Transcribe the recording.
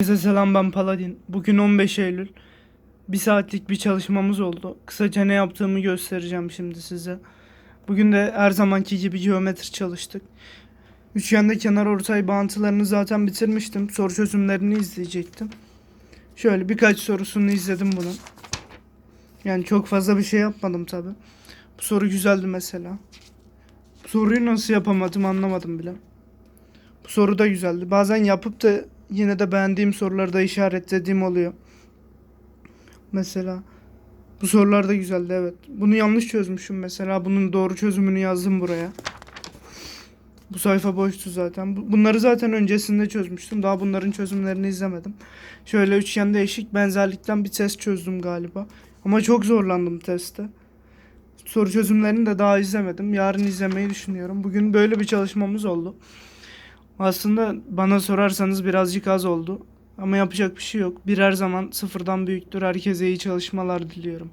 Herkese selam ben Paladin. Bugün 15 Eylül. Bir saatlik bir çalışmamız oldu. Kısaca ne yaptığımı göstereceğim şimdi size. Bugün de her zamanki gibi geometri çalıştık. Üçgende kenar ortay bağıntılarını zaten bitirmiştim. Soru çözümlerini izleyecektim. Şöyle birkaç sorusunu izledim bunun. Yani çok fazla bir şey yapmadım tabi. Bu soru güzeldi mesela. Bu soruyu nasıl yapamadım anlamadım bile. Bu soru da güzeldi. Bazen yapıp da yine de beğendiğim soruları da işaretlediğim oluyor. Mesela bu sorular da güzeldi evet. Bunu yanlış çözmüşüm mesela. Bunun doğru çözümünü yazdım buraya. Bu sayfa boştu zaten. Bu- Bunları zaten öncesinde çözmüştüm. Daha bunların çözümlerini izlemedim. Şöyle üçgende eşik benzerlikten bir test çözdüm galiba. Ama çok zorlandım testte. Soru çözümlerini de daha izlemedim. Yarın izlemeyi düşünüyorum. Bugün böyle bir çalışmamız oldu. Aslında bana sorarsanız birazcık az oldu. Ama yapacak bir şey yok. Bir her zaman sıfırdan büyüktür. Herkese iyi çalışmalar diliyorum.